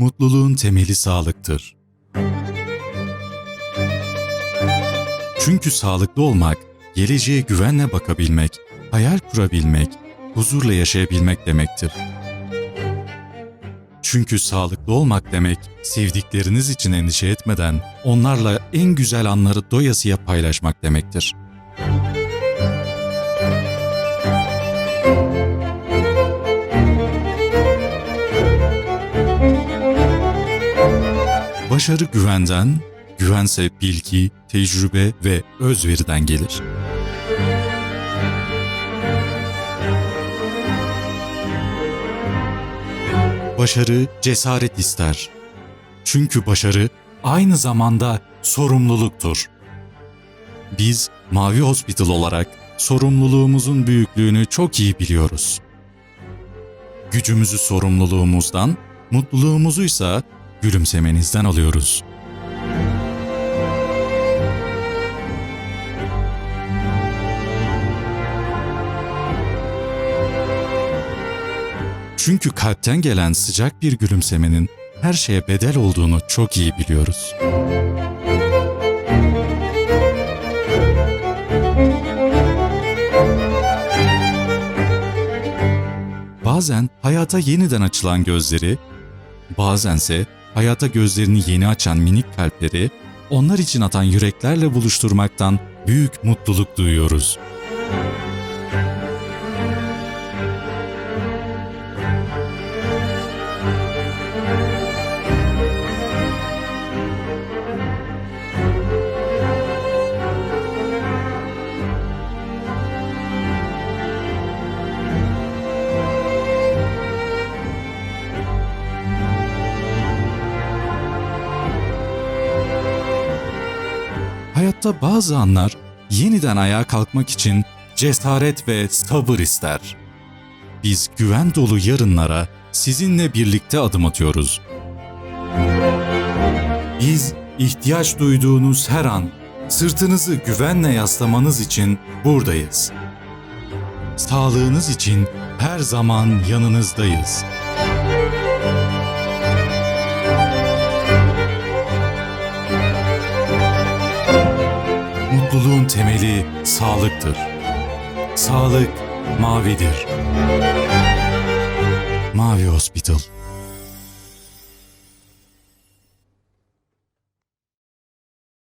Mutluluğun temeli sağlıktır. Çünkü sağlıklı olmak, geleceğe güvenle bakabilmek, hayal kurabilmek, huzurla yaşayabilmek demektir. Çünkü sağlıklı olmak demek, sevdikleriniz için endişe etmeden onlarla en güzel anları doyasıya paylaşmak demektir. Başarı güvenden, güvense bilgi, tecrübe ve özveriden gelir. Başarı cesaret ister. Çünkü başarı aynı zamanda sorumluluktur. Biz Mavi Hospital olarak sorumluluğumuzun büyüklüğünü çok iyi biliyoruz. Gücümüzü sorumluluğumuzdan, mutluluğumuzu ise gülümsemenizden alıyoruz. Çünkü kalpten gelen sıcak bir gülümsemenin her şeye bedel olduğunu çok iyi biliyoruz. Bazen hayata yeniden açılan gözleri, bazense hayata gözlerini yeni açan minik kalpleri, onlar için atan yüreklerle buluşturmaktan büyük mutluluk duyuyoruz. Hayatta bazı anlar yeniden ayağa kalkmak için cesaret ve sabır ister. Biz güven dolu yarınlara sizinle birlikte adım atıyoruz. Biz ihtiyaç duyduğunuz her an sırtınızı güvenle yaslamanız için buradayız. Sağlığınız için her zaman yanınızdayız. Mutluluğun temeli sağlıktır. Sağlık mavidir. Mavi Hospital